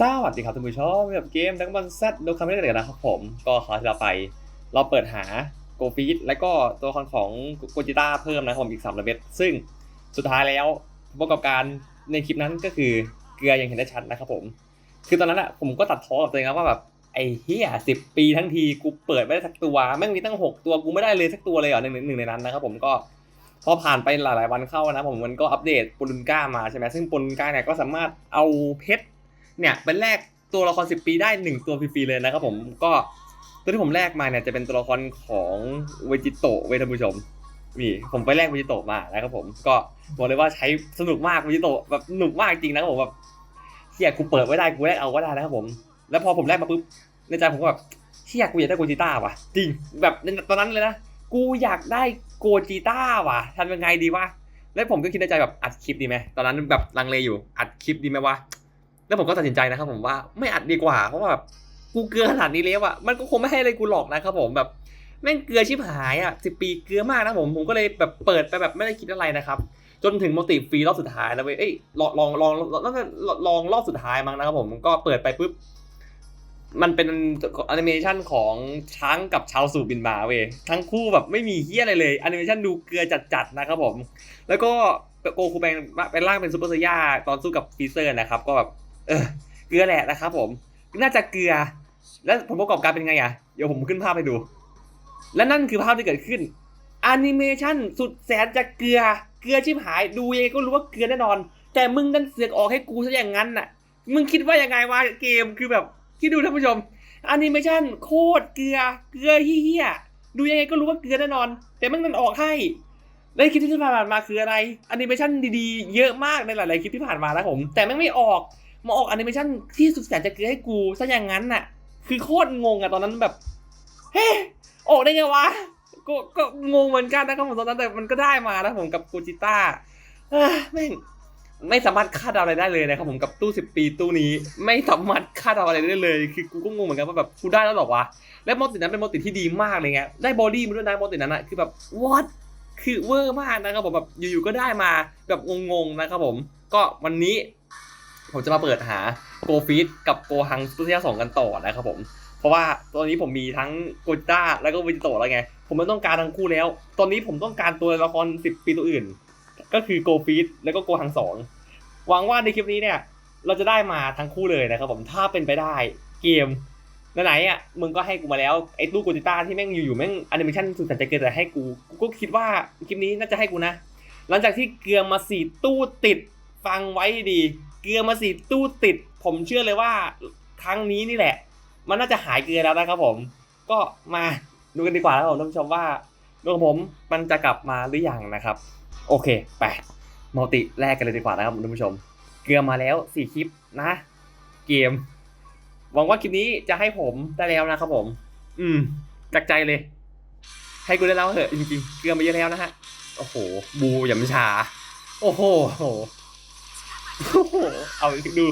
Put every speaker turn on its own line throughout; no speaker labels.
สวัสดีครับท่านผู้ชมกับเกมดังบอลแซดดูคำนี้กันนะครับผมก็คราวที่เราไป เราเปิดหาโกฟีดและก็ตัวละครของโกจิต้าเพิ่มนะครับผมอีก3ระเบ็ดซึ่งสุดท้ายแล้วประกอบการในคลิปนั้นก็คือเกลือยังเห็นได้ชัดนะครับผม คือตอนนั้นอะผมก็ตัดท้อกับตัวเองนะว่าแบบไอ้เฮียสิบปีทั้งทีกูเปิดไม่ได้สักตัวแม่งมีตั้งหกตัวกูไม่ได้เลยสักตัวเลยเหรอหนึ่งหนึ่งในนั้นนะครับผมก็พอผ่านไปหลายๆวันเข้านะผมมันก็อัปเดตปูลุนก้ามาใช่ไหมซึ่งปูลุนก้าเนี่ยก็สามารถเอาเพชร เนี่ยเป็นแรกตัวละครสิบปีได้หนึ่งตัวฟรีๆเลยนะครับผมก็ตัวที่ผมแลกมาเนี่ยจะเป็นตัวละครของเวจิโตะเวทผู้ชมนี่ผมไปแลกเวจิโตะมานะครับผมก็บอกเลยว่าใช้สนุกมากเวจิโตะแบบสนุกมากจริงนะครับผมแบบเฮียกูเปิดไม่ได้กูแลกเอาก็ได้นะครับผม แล้วพอผมแลกมาปุ๊บในใจผมก็แบบเฮียกูอยากได้โกจิต้าว่ะ จริงแบบในตอนนั้นเลยนะกูอยากได้โกจิต้าว่ะทำยังไงดีวะแล้วผมก็คิดในใจแบบอัดคลิปดีไหมตอนนั้นแบบลังเลอยู่อัดคลิปดีไหมวะ แล้วผมก็ตัดสินใจนะครับผมว่าไม่อัดดีกว่าเพราะว่าแบบกูเกลือขนาดนี้แล้วอะมันก็คงไม่ให้อะไรกูหรอกนะครับผมแบบแม่งเกลือชิบหายอะสิปีเกลือมากนะผมผมก็เลยแบบเปิดไปแบบไม่ได้คิดอะไรนะครับ จนถึงมัลติฟรีรอบสุดท้ายแล้วเว้ยเอ้ยลองลองลองลองลองรอบสุดท้ายมั้งนะครับผมก็เปิดไปปุ๊บมันเป็นแอนิเมชันของช้างกับชาวสู่บินมาเว้ยทั้งคู่แบบไม่มีเฮี้ยอะไรเลยแอนิเมชันดูเกลือจัดๆนะครับผม แล้วก็โกคูแปลงเป็นร่างเป็นซูเปอร์ไซย่าตอนสู้กับฟีเซอร์นะครับ ก็แบบ เออเกลือแหละนะครับผม น่าจะเกลือ แล้วผลประกอบการเป็นไงอะ เดี๋ยวผมขึ้นภาพให้ดู และนั่นคือภาพที่เกิดขึ้นแอนิเมชันสุดแสนจะเกลือ เกลือชิบหาย ดูยังไงก็รู้ว่าเกลือแน่นอน แต่มึงดันเสือกออกให้กูซะอย่างนั้นน่ะ มึงคิดว่ายังไงวะเกมคือแบบที่ดูท่านผู้ชมแอนิเมชันโคตรเกลือ เกลือเฮี้ยๆดูยังไงก็รู้ว่าเกลือแน่นอน แต่มึงดันออกให้และคลิปที่ผ่านมาคืออะไรแอนิเมชันดีๆ เยอะมากในหลาย ๆ คลิปที่ผ่านมานะผม แต่แม่งไม่ออก มาออกแอนิเมชันที่สุดแสนจะเกลือให้กูซะอย่างนั้นน่ะ คือโคตรงงอะตอนนั้นแบบ เฮ้ออกได้ไงวะ ก็ก็งงเหมือนกันนะครับผมตอนนั้นแต่มันก็ได้มานะผมกับโกจิต้าแม่งไม่สามารถคาดเดาอะไรได้เลยนะครับผมกับตู้สิบปีตู้นี้ ไม่สามารถคาดเดาอะไรได้เลย คือกูก็งงเหมือนกันว่าแบบกูได้แล้วหรอวะและโมตินั้นเป็นโมติที่ดีมากเลยไงได้บอดี้มาด้วยนะโมตินั้นอะคือแบบ what คือเวอร์มากนะครับผมแบบอยู่ๆก็ได้มาแบบงงๆนะครับผม ก็วันนี้ ผมจะมาเปิดหาโกฟีดกับโกฮังสเปเชียสองกันต่อนะครับผมเพราะว่าตอนนี้ผมมีทั้งโกจิต้าแล้วก็วิจิโตแล้วไง ผมไม่ต้องการทั้งคู่แล้ว ตอนนี้ผมต้องการตัวละครสิบปีตัวอื่น ก็คือโกฟีดแล้วก็โกฮังสองหวังว่าในคลิปนี้เนี่ย เราจะได้มาทั้งคู่เลยนะครับผมถ้าเป็นไปได้เกมไหนๆอะมึงก็ให้กูมาแล้วไอ้ตู้โกจิต้าที่แม่งอยู่ๆแม่งแอนิเมชันสุดสันจะเกินแต่ให้กูกูก็คิดว่าคลิปนี้น่าจะให้กูนะ หลังจากที่เกลือมาสี่ตู้ติดฟังไว้ดี เกลือมาสี่ตู้ติด ผมเชื่อเลยว่าครั้งนี้นี่แหละ มันน่าจะหายเกลือแล้วนะครับผม ก็มาดูกันดีกว่าแล้วผมท่านผู้ชมว่าดวงผมมันจะกลับมาหรือยังนะครับ โอเคไปมัลติแรกกันเลยดีกว่านะครับท่านผู้ชม เกลือมาแล้วสี่คลิปนะ เกมหวังว่าคลิปนี้จะให้ผมได้แล้วนะครับผม อืมจากใจเลย ให้กูได้แล้วเหอะจริงๆ เกลือมาเยอะแล้วนะฮะ โอ้โห บูอย่ามาชา โอ้โห โอ้โหเอาดู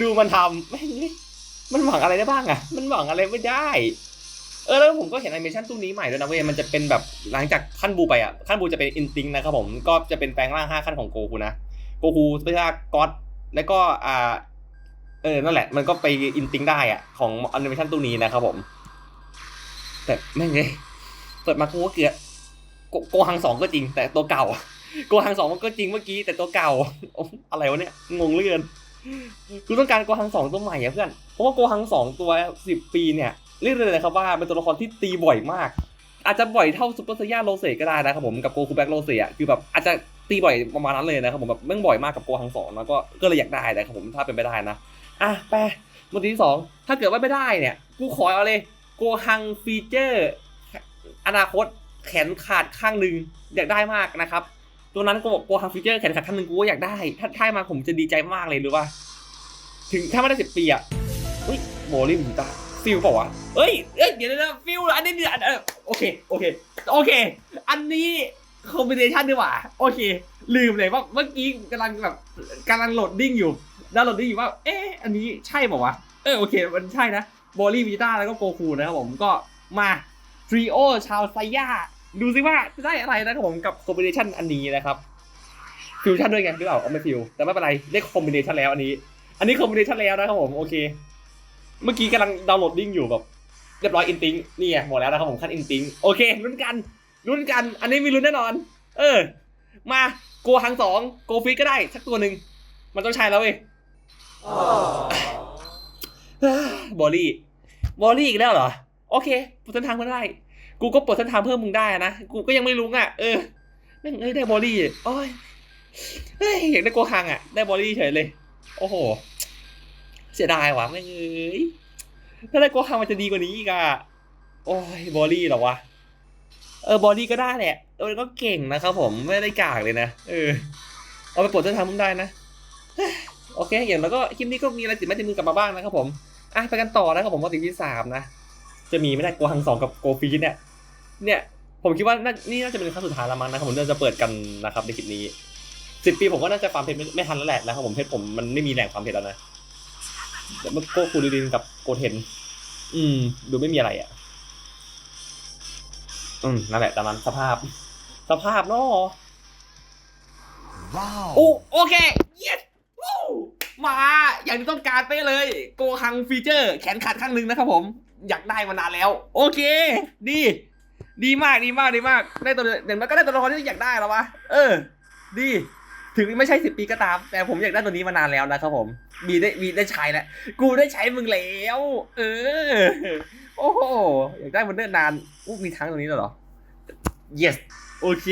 ดูมันทำแม่งเอ้ยมันหวังอะไรได้บ้างอะมันหวังอะไรไม่ได้ เออแล้วผมก็เห็นแอนิเมชันตู้นี้ใหม่ด้วยนะเว้ยมันจะเป็นแบบหลังจากขั้นบูไปอะขั้นบูจะเป็นอินติงนะครับผมก็จะเป็นแปลงร่างห้าขั้นของโกคูนะโกคูสเปเชียลก็อดแล้วก็อ่าเออนั่นแหละมันก็ไปอินติงได้อะของแอนิเมชันตู้นี้นะครับผม แต่แม่งเลยเปิดมากูก็เกลียดโกโกฮังสองก็จริง แต่ตัวเก่า โกฮังสองมันก็จริงเมื่อกี้แต่ตัวเก่า อะไรวะเนี่ยงงเลือเกินกูต้องการโกฮังสองตัวใหม่อะเพื่อนเพราะว่าโกฮังสองตัวสิบปีเนี่ยเรียกเลยนะครับว่าเป็นตัวละครที่ตีบ่อยมาก อาจจะบ่อยเท่าซูเปอร์ซย่าโรเซก็ได้นะครับผมกับโกคูแบ็กโรเซอะคือแบบอาจจะตีบ่อยประมาณนั้นเลยนะครับผมแบบแม่งบ่อยมากกับโกฮังสองแล้วก็ก็เลยอยากได้นะครับผมถ้าเป็นไปได้นะอะไปโมทีที่สองถ้าเกิดว่าไม่ได้เนี่ยกูขอเอาเลยโกฮังฟีเจอร์ อนาคตแขนขาดข้างหนึ่งอยากได้มากนะครับ ตัวนั้นกูบอกกฮังฟีเจอร์แขนขาดข้างหนึ่งกูก็อยากได้ ถ้าได้มาผมจะดีใจมากเลยหรือว่า ถึงถ้าไม่ได้สิบปีอะเฮ้ยโมลิมตาฟิลเปล่าวะเอ้ยเอ้ยเดี๋ยวนะฟิลอันนี้เนี่ยอันโอเคโอเคโอเค อันนี้คอมบิเนชันดีกว่า โอเค ลืมเลยว่าเมื่อกี้กำลังแบบกำลังโหลดดิ้งอยู่ดาวน์โหลดดิ้งอยู่ว่า เอ๊ะอันนี้ใช่เปล่าวะเออโอเค มันใช่นะโบลี่วิต้าแล้วก็โกคูนะครับผมก็มาทริโอชาวไซย่า ดูซิว่าจะได้อะไรนะครับผมกับคอมบิเนชันอันนี้นะครับฟิวชั่นด้วยไงหรือเปล่าเอาไม่ฟิวแต่ไม่เป็นไรได้คอมบิเนชันแล้วอันนี้ อันนี้คอมบิเนชันแล้วนะครับผมโอเค เมื่อกี้กำลังดาวน์โหลดดิ้งอยู่แบบเรียบร้อยอินติ้งนี่ไงหมดแล้วนะครับผมขั้นอินติ้งโอเคลุ้นกันลุ้นกัน อันนี้มีลุ้นแน่นอน เออ มาโกฮังสองโกฟิกก็ได้สักตัวหนึ่งมันต้องใช้แล้วเว้ยบอลลี่บอลลี่อีกแล้วเหรอ โอเคเปิดเส้นทางเพิ่ได้ กูก็เปิดเส้นทางเพิ่มมึงได้นะ กูก็ยังไม่รู้อะ เออแม่งเอ้ยได้บอลลี่โอ้ยเฮ้ยอยากได้โกฮังอะ ได้บอลลี่เฉยเลย โอ้โห เสียดายว่ะแม่งเอ้ย ถ้าได้โกฮังมันจะดีกว่านี้อีกอะ โอ้ยบอลลี่หรอวะ เออบอลลี่ก็ได้แหละเออก็เก่งนะครับผม ไม่ได้กากเลยนะ เออ เอาไปปลดเส้นทางมึงได้นะ โอเค อย่างแล้วก็คลิปนี้ก็มีอะไรติดไม้ติดมือกลับมาบ้างนะครับผม อะไปกันต่อนะครับผมว่าติดที่สามนะ จะมีไม่ได้โกฮังสองกับโกฟีเนี่ย เนี่ย ผมคิดว่าน่านี่น่าจะเป็นครั้งสุดท้ายแล้วมั้งนะครับผมเราจะเปิดกันนะครับในคลิปนี้สิบปีผมว่าน่าจะฟาร์มเพชรไม่ไม่ทันแล้วแหละนะครับผมเพชรผมมันไม่มีแหล่งฟาร์มเพชรแล้วนะเดี๋ยวมันโกคูดินกับโกเทนอืม ดูไม่มีอะไรอะ อืมนั่นแหละตามนั้นสภาพ สภาพเนาะ
Wow.
โอ้โอเคเย็ดวู้มาอย่างที่ต้องการไปเลย โกฮังฟีเจอร์ แขนขาดข้างหนึ่งนะครับผม อยากได้มานานแล้ว โอเค ดี ดีมากดีมากดีมาก ได้ตัวอย่างนั้นก็ได้ตัวละครที่อยากได้แล้ววะ เออ ดี ถึงไม่ใช่สิบปีก็ตาม แต่ผมอยากได้ตัวนี้มานานแล้วนะครับผม มีได้มีได้ใช้แล้ว กูได้ใช้มึงแล้ว เออ โอ้โห อยากได้มันเนิ่นนานอู้มีทั้งตรงนี้ด้วยเหรอ yes โอเค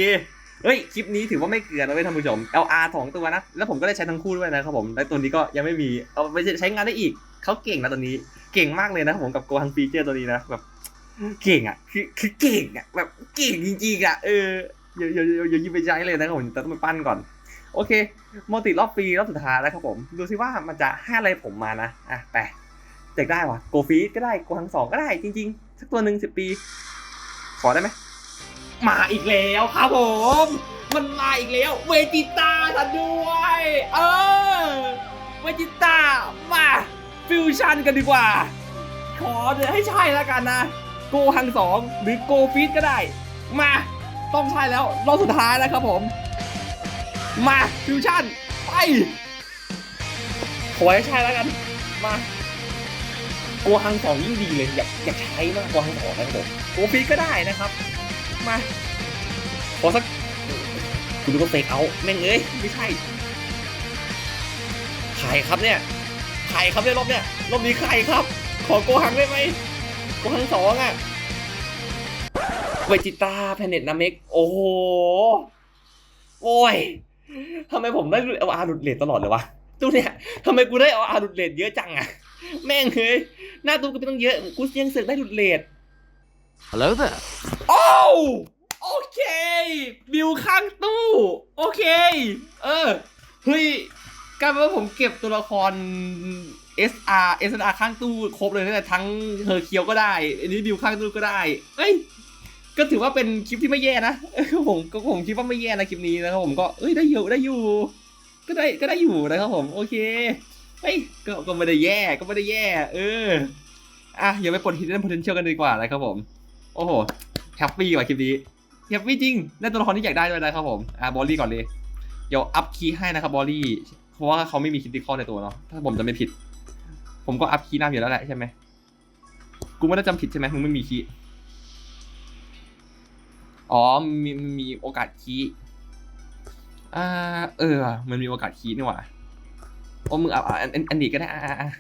เฮ้ย คลิปนี้ถือว่าไม่เกลือนะเว้ยท่านผู้ชม LR สองตัวนะ แล้วผมก็ได้ใช้ทั้งคู่ด้วยนะครับผม และตัวนี้ก็ยังไม่มี เอาไปใช้งานได้อีก เขาเก่งนะตัวนี้ เก่งมากเลยนะผมกับโกฮังฟีเจอร์ตัวนี้นะแบบ เก่งอะ คือคือเก่งอะแบบเก่งจริงๆอะเอออย่าอย่าอย่าอย่ายิงไปใช้เลยนะครับผมแต่ต้องไปปั้นก่อน โอเคโมติรอบฟรีรอบสุดท้ายแล้วครับผม ดูซิว่ามันจะให้อะไรผมมานะอะไปอยากได้วะโกฟีก็ได้โกฮังสองก็ได้จริงๆ สักตัวหนึ่งสิบปี ขอได้ไหมมาอีกแล้วครับผม มันมาอีกแล้ว เวจิต้าทันด้วย เออ เวจิต้ามาฟิวชั่นกันดีกว่า ขอเดี๋ยวให้ใช่แล้วกันนะ โกฮังสองหรือโกฟีดก็ได้ มาต้องใช่แล้วรอบสุดท้ายแล้วครับผม มาฟิวชั่นไปขอให้ใช่แล้วกัน มาโกฮังสองยิ่งดีเลยอยากอยากใช้มากโกฮังสองนะครับผมโกฟีดก็ได้นะครับ มาขอสักคุณดูว่าเฟกเอาแม่งเอ้ยไม่ใช่ใครครับเนี่ยใครครับเนี่ยรอบเนี่ยรอบนี้ใครครับ ขอโกหังได้ไหม โกหังสองอะเวจิต้าแพเน็ตนาเมกโอ้โห โอ้ยทำไมผมได้เอาอาร์หลุดเลทตลอดเลยวะตู้เนี่ยทำไมกูได้เอาอาร์หลุดเลทเยอะจังอะแม่งเฮ้ยหน้าตู้กูไม่ต้องเยอะ กูยังเสือกได้หลุดเลท
Hello there.
โอ้วโอเคบิวข้างตู้ โอเค เออ เฮ้ยกลายเป็นว่าผมเก็บตัวละคร SR SR ข้างตู้ครบเลยตั้งแต่ทั้งเฮอร์เคียวก็ได้อันนี้บิวข้างตู้ก็ได้ เอ้ยก็ถือว่าเป็นคลิปที่ไม่แย่นะผมก็ผมคิดว่าไม่แย่นะคลิปนี้นะครับผมก็เอ้ยได้อยู่ได้อยู่ ก็ได้ก็ได้อยู่นะครับผมโอเคเฮ้ยก็ก็ไม่ได้แย่ก็ไม่ได้แย่ เอออะอย่าไปปลด hidden potential กันดีกว่านะครับผม โอ้โหแฮปปี้ว่ะคลิปนี้แฮปปี้จริงได้ตัวละครที่อยากได้ด้วยนะครับผมอะบอลลี่ก่อนเลยเดี๋ยวอัพคีย์ให้นะครับบอลลี่เพราะว่าเขาไม่มีคิดติคอในตัวเนาะถ้าผมจะไม่ผิด ผมก็อัพคีย์น้าอยู่แล้วแหละใช่ไหมกูไม่ได้จำผิดใช่ไหมมึงไม่มีคีย์อ๋อมีมีโอกาสคีย์อ่าเออ มันมีโอกาสคีย์นี่หว่าโอ้มึงเอาอันอันอันดีก็ได้อะอะอะ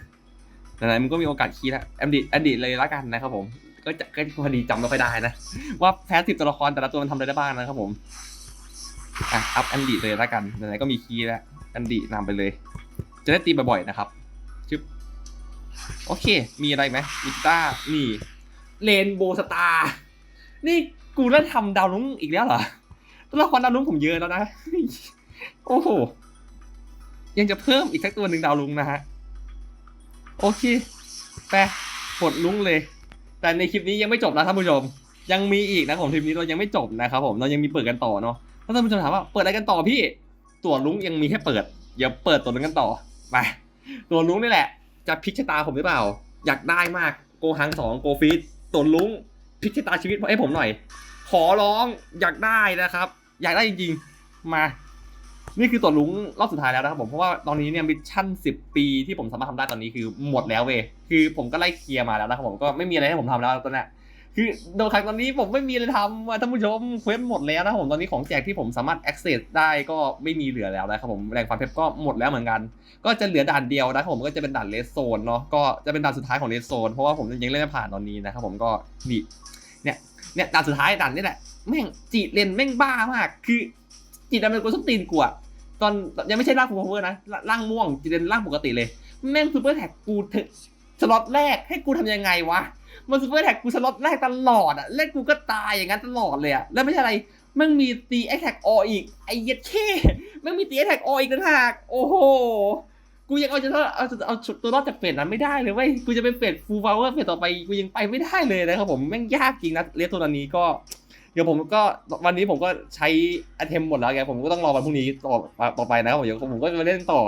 ไหนๆมึงก็มีโอกาสคีย์แล้วอันดีอันดีเลยละกันนะครับผมก็จะก็พอดีจำไม่ค่อยได้นะ ว่าแพสซีฟตัวละครแต่ละตัวมันทำอะไรได้บ้างนะครับผมอะอัพอันดีเลยละกันไหนๆก็มีคีย์แล้วอันดีนำไปเลย จะได้ตีบ่อยๆนะครับ โอเค มีอะไรไหมมิต้านี่เลนโบสตาร์นี่กูเริ่มทำดาวลุ้งอีกแล้วเหรอตัวละครดาวลุ้งผมเยอะแล้วนะ โอ้โห ยังจะเพิ่มอีกสักตัวหนึ่งดาวลุ้งนะฮะ โอเคไปกดลุ้งเลย แต่ในคลิปนี้ยังไม่จบนะท่านผู้ชม ยังมีอีกนะผมคลิปนี้เรายังไม่จบนะครับผมเรายังมีเปิดกันต่อเนาะถ้าท่านผู้ชมถามว่าเปิดอะไรกันต่อพี่ ตัวลุงยังมีให้เปิดอย่าเปิดตัวลุงกันต่อไปตัวลุงนี่แหละ จะพลิกชะตาผมหรือเปล่า อยากได้มากโกฮังสองโกฟีดตัวลุงพลิกชะตาชีวิตให้ผมหน่อย ขอร้องอยากได้นะครับ อยากได้จริงๆ มา นี่คือตัวลุงรอบสุดท้ายแล้วนะครับผมเพราะว่าตอนนี้เนี่ยมิชชั่น 10 ปีที่ผมสามารถทำได้ตอนนี้คือหมดแล้วเวยคือผมก็ไล่เคลียร์มาแล้วนะครับผมก็ไม่มีอะไรให้ผมทำแล้วตอนนี้ คือโดนครั้งตอนนี้ผมไม่มีอะไรทำอะท่านผู้ชมเควสหมดแล้วนะผมตอนนี้ของแจกที่ผมสามารถ access ได้ก็ไม่มีเหลือแล้วนะครับผมแรงฟันเพชรก็หมดแล้วเหมือนกัน ก็จะเหลือด่านเดียวนะครับผมก็จะเป็นด่านเลสโซนเนาะก็จะเป็นด่านสุดท้ายของเลสโซนเพราะว่าผมยังเล่นไม่ผ่านตอนนี้นะครับผมก็นี่เนี่ยเนี่ยด่านสุดท้ายด่านนี้แหละแม่งจีเลนแม่งบ้ามาก คือจีดำเป็นกูส้นตีนกูอะตอนยังไม่ใช่ร่างฟูลเวอร์นะร่างม่วงจีเลนร่างปกติเลย แม่งซูเปอร์แท็กกูถึงสล็อตแรกให้กูทำยังไงวะ มันซูเปอร์แท็กกูสล็อตแรกตลอดอะแล้วกูก็ตายอย่างนั้นตลอดเลยอะแล้วไม่ใช่อะไรม่งมีตีแอคแท็กออีกไอ้เย็ดเช่ม่งมีตีแอคแท็กออีกต่างหากโอ้โหกูยังเอาจะเอาเอาเอาตัวรอดจากเฟสนั้นไม่ได้เลยเว้ยกูจะเป็นเฟสฟูลฟาวเวอร์เฟสต่อไปกูยังไปไม่ได้เลยนะครับผมแม่งยากจริงนะเรียตัวนี้ก็เดี๋ยวผมก็วันนี้ผมก็ใช้อเทมหมดแล้วไงผมก็ต้องรอวันพรุ่งนี้ต่อต่อไปนะครับผมเดี๋ยวผมก็จะเล่นต่อ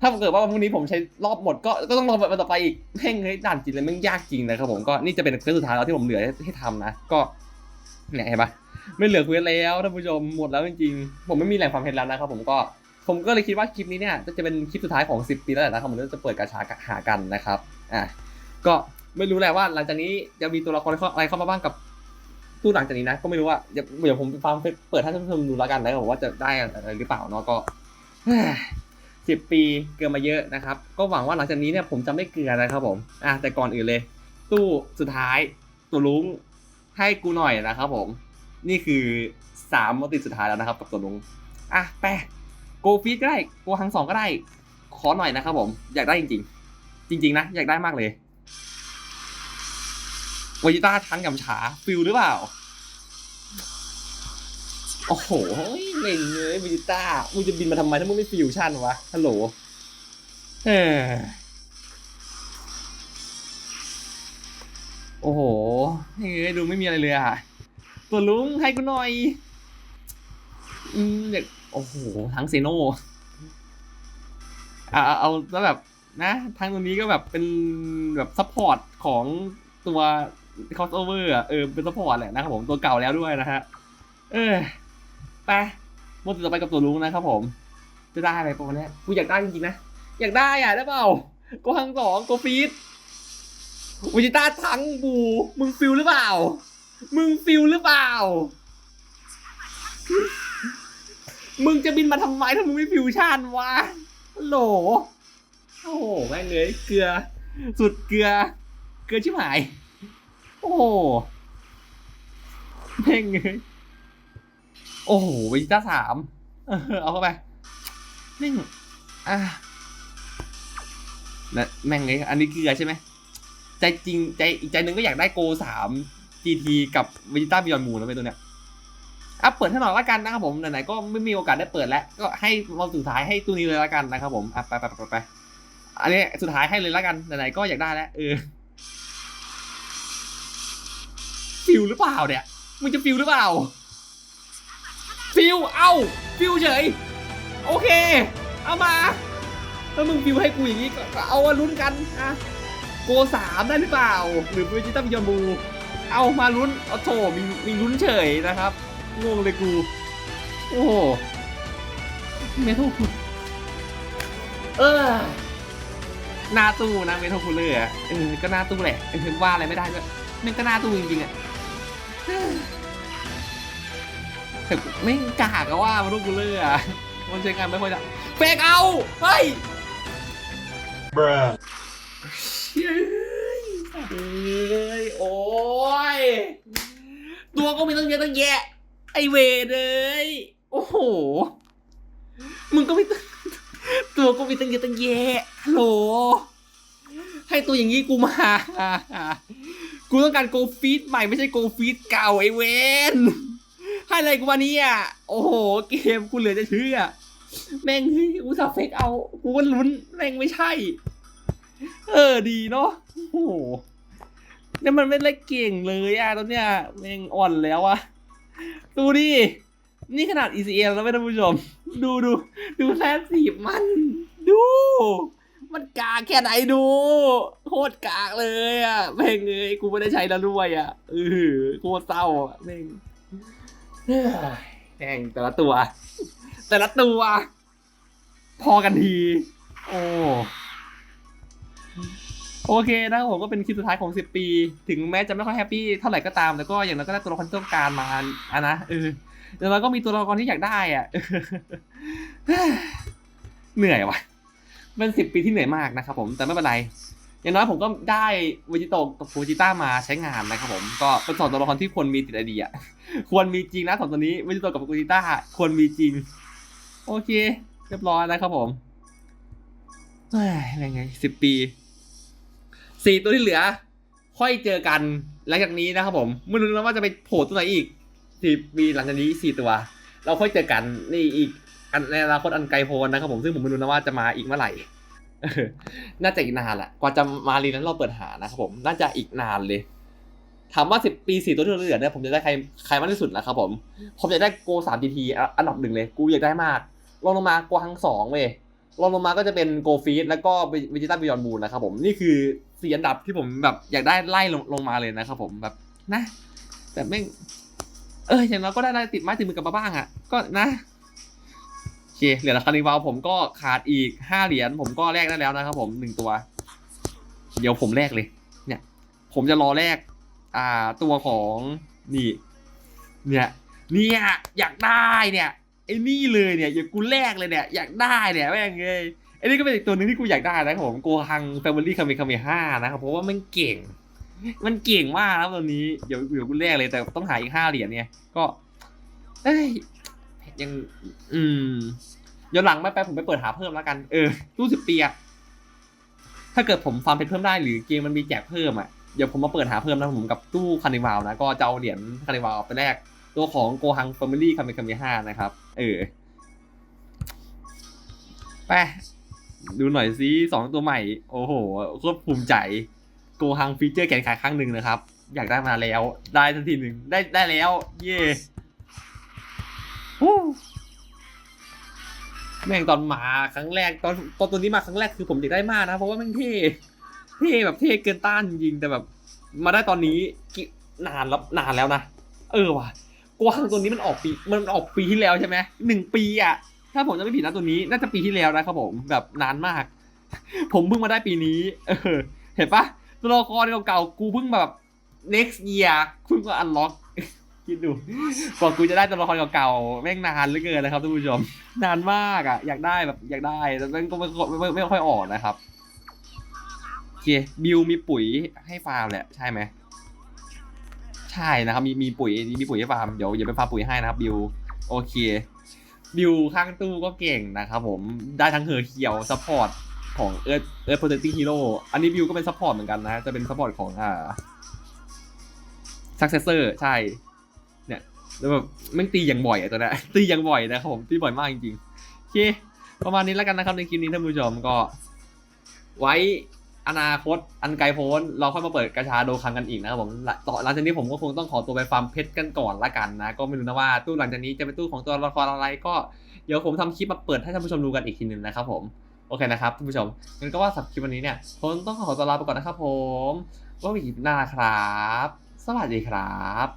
ถ้าเกิดว่าพรุ่งนี้ผมใช้รอบหมดก็ก็ต้องรอวันต่อไปอีกแม่งเฮ้ยด่านจริงเลยแม่งยากจริงนะครับผมก็นี่จะเป็นเควสสุดท้ายแล้วที่ผมเหลือให้ทำนะก็เนี่ยเห็นปะไม่เหลือเควสแล้วท่านผู้ชมหมดแล้วจริงๆผมไม่มีแหล่งความเห็นแล้วนะครับผมก็ผมก็เลยคิดว่าคลิปนี้เนี่ยจะเป็นคลิปสุดท้ายของ 10 ปีแล้วแหละนะครับผมจะเปิดกาชาหากันนะครับอะก็ไม่รู้แหละว่าหลังจากนี้จะมีตัวละครอะไรเข้ามาบ้างกับตู้หลังจากนี้นะ ก็ไม่รู้ว่าเดี๋ยวเดี๋ยวผมฟังเปิดให้ท่านผู้ชมดูแล้วกันนะครับว่าจะได้อะไรหรือเปล่าเนาะก็ สิบปีเกินมาเยอะนะครับ ก็หวังว่าหลังจากนี้เนี่ยผมจะไม่เกลือนะครับผมอะแต่ก่อนอื่นเลย ตู้สุดท้ายตัวลุงให้กูหน่อยนะครับผม นี่คือสามมติสุดท้ายแล้วนะครับกับตัวลุงอะแปะโกฟีดก็ได้โกฮังสองก็ได้ ขอหน่อยนะครับผมอยากได้จริง ๆ จริง ๆ นะ อยากได้มากเลยวายิต้าทั้งกำฉาฟิลหรือเปล่า โอ้โหเล่งเลยวายิต้ามึงจะบินมาทำไมถ้ามึงไม่ฟิวชั่นวะ ฮัลโหลเออโอ้โหเฮ้ยดูไม่มีอะไรเลยอะตัวลุงให้กูหน่อย อืมอยากโอ้โห ทั้งเซโนอ่าเอาเอาแล้วแบบนะทางตรงนี้ก็แบบเป็นแบบซัพพอร์ตของตัวคอสโอเวอร์อะเออเป็นซัพพอร์ตแหละนะครับผมตัวเก่าแล้วด้วยนะฮะ เออ ไปหมดต่อไปกับตัวลุงนะครับผม จะได้อะไรประมาณนี้กูอยากได้จริงๆนะ อยากได้อะได้เปล่าโกฮังสองโกฟีดวิจิต้าทั้งบู มึงฟิลหรือเปล่า มึงฟิลหรือเปล่า มึงจะบินมาทำไมถ้ามึงไม่ฟิวชั่นวะโหล โอ้โหแม่งเลยเกลือ สุดเกลือ เกลือชิบหาย โอ้โหแม่งเลย โอ้โหวิจิต้าสามเอาเข้าไปแม่อะนะแม่งเลยอันนี้เกลือใช่ไหมใจจริงใจอีกใจหนึ่งก็อยากได้โกสาม GT กับวิจิต้าบิยอนมูนแล้วไปตัวเนี้ยอะเปิดให้หน่อยละกันนะครับผม ไหนๆก็ไม่มีโอกาสได้เปิดแล้ว ก็ให้รอบสุดท้ายให้ตัวนี้เลยละกันนะครับผมอะไปไปไปไปอันนี้สุดท้ายให้เลยละกัน ไหนๆก็อยากได้แล้วเออฟิลหรือเปล่าเนี่ยมึงจะฟิลหรือเปล่า ฟิลเอ้าฟิลเฉย โอเค เอามาถ้ามึงฟิลให้กูอย่างนี้ก็เอามาลุ้นกันอะโกสามได้หรือเปล่า หรือวิจิต้าบิยอมูเอามาลุ้นเอาโถมีมีลุ้นเฉยนะครับงงเลยกู โอ้โหเมทัลคูเออหน้าตู้นะเมทัลคูลเลอร์อะเออก็หน้าตู้แหละเออว่าอะไรไม่ได้ด้วยมันก็หน้าตู้จริงๆอะเออ แต่ไม่งกากอะว่าเมทัลคูลเลอร์อะมันใช้งานไม่ค่อยได้เฟกเอาเฮ้ย
Bruh.
เฮ้ยเอ้ยโอ้ยตัวก็มีตั้งเยอะตั้งแยะ ไอเวรเลยโอ้โห มึงก็ไม่ตั้งตัวก็มีตั้งเยอะตั้งแยะฮัลโหล ให้ตัวอย่างนี้กูมา กูต้องการโกฟีดใหม่ไม่ใช่โกฟีดเก่าไอเวน ให้อะไรกูมาเนี่ยโอ้โห เกมกูเหลือจะเชื่อแม่งเฮ้ยอุสาเฟกเอากูก็ลุ้นแม่งไม่ใช่ เออดีเนาะโอ้โหเนี่ยมันไม่เล่นเก่งเลยอะตอนเนี้ยแม่งอ่อนแล้วอะดูดินี่ขนาด ECL แล้วไม่ท่านผู้ชม ดูดูดูแท้สีบมัน ดู มันกากแค่ไหนดู โคตรกากเลยอะแม่งเอ้ยกูไม่ได้ใช้แล้วด้วยอะเออโคตรเศร้าอะแม่ง แม่งแต่ละตัว แต่ละตัว พอกันที โอ้โอเคนะครับผมก็เป็นคลิปสุดท้ายของ 10 ปี ถึงแม้จะไม่ค่อยแฮปปี้เท่าไหร่ก็ตาม แต่ก็อย่างน้อยก็ได้ตัวละครที่ต้องการมาอะนะเอออย่างน้อยก็มีตัวละครที่อยากได้อะเหนื่อยว่ะเป็นสิบปีที่เหนื่อยมากนะครับผมแต่ไม่เป็นไร อย่างน้อยผมก็ได้เวจิโตกับฟูจิต้ามาใช้งานนะครับผมก็เป็นสองตัวละครที่ควรมีติดไอเดียควรมีจริงนะสองตัวนี้เวจิโตกับฟูจิต้าควรมีจริง โอเค เรียบร้อยนะครับผมเฮ้ยยังไงสิบปีสี่ตัวที่เหลือ ค่อยเจอกันหลังจากนี้นะครับผมไม่รู้นะว่าจะไปโผล่ตัวไหนอีกสี่ปีหลังจากนี้สี่ตัว เราค่อยเจอกันนี่อีกอันในอนาคตอันไกลโพ้นนะครับผมซึ่งผมไม่รู้นะว่าจะมาอีกเมื่อไหร่ น่าจะอีกนานแหละกว่าจะมารีนั้นเราเปิดหานะครับผมน่าจะอีกนานเลยถามว่าสิบปีสี่ตัวที่เหลือเนี่ยผมจะได้ใครใครมากที่สุดนะครับผม ผมอยากได้โกสามทีทีอันดับหนึ่งเลย กูอยากได้มากลองลงมาโกทั้งสองเว้ยลองลงมาก็จะเป็นโกฟีดแล้วก็เวจิต้าบิยอนบูนนะครับผมนี่คือสี่อันดับที่ผมแบบอยากได้ไล่ลงลงมาเลยนะครับผมแบบนะ แต่แม่งเอออย่างน้อยก็ได้ได้ติดไม้ติดมือกลับมาบ้างอะ ก็นะ เคเหรียญคาริวาลผมก็ขาดอีกห้าเหรียญผมก็แลกได้แล้วนะครับ ผมหนึ่งตัว เดี๋ยวผมแลกเลย เนี่ย ผมจะรอแลกอ่าตัวของนี่ เนี่ยเนี่ยอยากได้เนี่ยไอ้นี่เลยเนี่ยอยากูแลกเลยเนี่ยอยากได้เนี่ยแม่งเลยไอ้นี่ก็เป็นอีกตัวหนึ่งที่กูอยากได้นะครับผมโกฮังแฟมิลี่คาเมคาเมห้านะครับเพราะว่ามันเก่ง มันเก่งมากครับตัวนี้เดี๋ยวเดี๋ยวกูแลกเลยแต่ต้องหาอีกห้าเหรียญเนี่ยก็เอ้ย ยัง อืมย้อนหลังไม่ไปผมไปเปิดหาเพิ่มแล้วกัน เออตู้สิบปีอะถ้าเกิดผมฟาร์มเพชรเพิ่มได้หรือเกมมันมีแจกเพิ่มอะเดี๋ยวผมมาเปิดหาเพิ่มนะผมกับตู้คานิวาลนะก็จะเอาเหรียญคานิวาลไปแลกตัวของโกฮังแฟมิลี่คาเมคาเมห้านะครับ เออไปดูหน่อยซิสองตัวใหม่ โอ้โหคตรภูมิใจโกฮังฟีเจอร์แขนขาข้างหนึ่งนะครับ อยากได้มาแล้ว ได้ทันทีหนึ่งได้ได้แล้ว เย่ แม่งตอนมาครั้งแรกตอนตอนตัวนี้มาครั้งแรกคือผมอยากได้มากนะ เพราะว่าแม่งเท่เท่แบบเท่เกินต้านจริงแต่แบบ มาได้ตอนนี้กินานแล้วนานแล้วนะเออว่ะกว้างตัวนี้มันออกปีมันออกปีที่แล้วใช่ไหมหนึ่งปีอะ ถ้าผมจะไม่ผิดนะตัวนี้ น่าจะปีที่แล้วนะครับผมแบบนานมาก ผมเพิ่งมาได้ปีนี้ เออ เห็นปะตัวละครเก่าๆกูเพิ่งแบบ next year เพิ่งมา unlock คิดดูกว่ากูจะได้ตัวละครเก่าๆแม่งนานเหลือเกินนะครับท่านผู้ชม นานมากอะ อยากได้แบบอยากได้แต่แม่งก็ไม่ไม่ไม่ค่อยออกนะครับโอเคบิวมีปุ๋ยให้ฟาร์มแหละใช่ไหมใช่นะครับมีมีปุ๋ยมีปุ๋ยให้ฟาร์มเดี๋ยวอย่าไปฟาร์มปุ๋ยให้นะครับบิวโอเคบิวข้างตู้ก็เก่งนะครับผมได้ทั้งเฮอเคียวซัพพอร์ตของเอิร์ธเอิร์ธโปรเทคติ้งฮีโร่อันนี้บิวก็เป็นซัพพอร์ตเหมือนกันนะจะเป็นซัพพอร์ตของอ่าซักเซสเซอร์ใช่ แล้วแบบแม่งตีอย่างบ่อยอะตัวเนี้ยตีอย่างบ่อยนะครับผมตีบ่อยมากจริงๆโอเคประมาณนี้แล้วกันนะครับในคลิปนี้ท่านผู้ชมก็ ไว้อนาคตอันไกลโพ้นเราค่อยมาเปิดกระชาโดคังกันอีกนะครับผมหลังต่อหลังจากนี้ผมก็คงต้องขอตัวไปฟาร์มเพชรกันก่อนละกันนะ ก็ไม่รู้นะว่าตู้หลังจากนี้จะเป็นตู้ของตัวละครอะไรก็เดี๋ยวผมทำคลิปมาเปิดให้ท่านผู้ชมดูกันอีกทีหนึ่งนะครับผมโอเคนะครับท่านผู้ชมงั้นก็ว่าสับคลิปวันนี้เนี่ยผมต้องขอตัวลาไปก่อนนะครับผมว่ามีคลิปหน้าครับ สวัสดีครับ